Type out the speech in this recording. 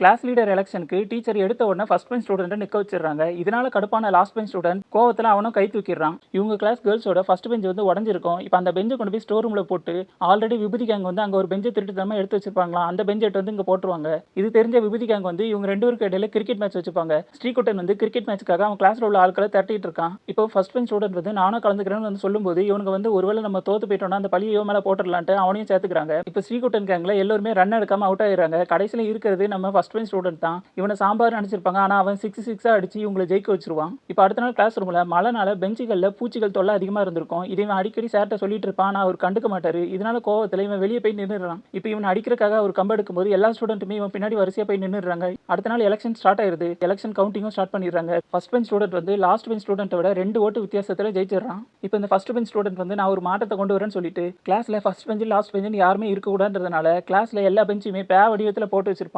Class leader எலெக்ஷனுக்கு teacher எடுத்த உடனே ஃபர்ஸ்ட் பெஞ்ச் ஸ்டூடெண்ட்டை நிற்க வச்சிடறாங்க. இதனால கடுப்பான லாஸ்ட் பெஞ்ச் ஸ்டூடெண்ட் கோவத்தில் அவனும் கை தூக்கிடுறான். இவங்க கிளாஸ் கேர்ள்ஸோட ஃபர்ஸ்ட் பெஞ்ச் வந்து உடஞ்சிருக்கும். இப்போ அந்த பெஞ்சை கொண்டு போய் ஸ்டோர் ரூமில் போட்டு ஆல்ரெடி விபூதி கேங் வந்து அங்கே ஒரு பெஞ்சை திருட்டு எடுத்து வச்சிருப்பாங்களாம். அந்த பெஞ்சை எடுத்து வந்து இங்கே போட்டுருவாங்க. இது தெரிஞ்ச விபூதி கேங் வந்து இவங்க ரெண்டு பேருக்கு இடையில கிரிக்கெட் மேட்ச் வச்சுப்பாங்க ஸ்ரீகுட்டன் வந்து கிரிக்கெட் மேட்ச்க்காக அவன் கிளாஸில் உள்ள ஆட்களை தட்டிட்டு இருக்கான். இப்போ ஃபர்ஸ்ட் பெஞ்ச் ஸ்டூடெண்ட் வந்து நானும் கலந்துக்கிறேன்னு வந்து சொல்லும்போது இவனுக்கு வந்து ஒருவேளை நம்ம தோத்து போயிட்டோம்னா அந்த பழியோ இவன் மேலே போட்டுடலான்ட்டு அவனையும் சேர்த்துக்கிறாங்க. இப்போ ஸ்ரீகுட்டன் கேங்கில் எல்லாருமே ரன் எடுக்காமல் அவுட் ஆயிடுறாங்க. கடைசியில் இருக்கிறது நம்ம ஃபர்ஸ்ட் பெஞ்ச் ஸ்டூடெண்ட் தான். இவனை சாம்பார் நினச்சிருப்பாங்க. ஆனால் அவன் சிக்ஸ் சிக்ஸாக அடிச்சு இவங்களை ஜெயிக்க வச்சிருவான். இப்போ அடுத்த நாள் கிளாஸ் ரூமில் மழைனால பெஞ்சுகளில் பூச்சிகள் தொல்லை அதிகமாக இருந்திருக்கும். இதை இவன் அடிக்கடி சேர்ட்ட சொல்லிட்டு இருப்பான். ஆனால் அவர் கண்டுக்க மாட்டாரு. இதனால கோவத்தில் இவன் வெளியே போய் நின்றுறான் இப்போ இவன் அடிக்கிறக்காக அவர் கம்பு எடுக்கும்போது எல்லா ஸ்டூடெண்ட்டுமே இவன் பின்னாடி வரிசையாக போய் நின்றுறாங்க அடுத்த நாள் எலெக்ஷன் ஸ்டார்ட் ஆயிருது. எலெக்ஷன் கவுண்டிங்கும் ஸ்டார்ட் பண்ணிடுறாங்க. ஃபர்ஸ்ட் பெஞ்ச் ஸ்டூடெண்ட் வந்து லாஸ்ட் பெஞ்ச் ஸ்டூடெண்ட்டை விட ரெண்டு ஓட்டு வித்தியாசத்தில் ஜெயிச்சிடறான். இப்போ இந்த ஃபஸ்ட் பெஞ்ச் ஸ்டூடெண்ட் வந்து நான் ஒரு மாற்றத்தை கொண்டு வரேன்னு சொல்லிட்டு கிளாஸில் ஃபஸ்ட் பெஞ்சு லாஸ்ட் பெஞ்சுன்னு யாருமே இருக்கக்கூடாதுன்றதுனால கிளாஸில் எல்லா பெஞ்சுமே பே வடிவத்தில் போட்டு வச்சிருப்பான்.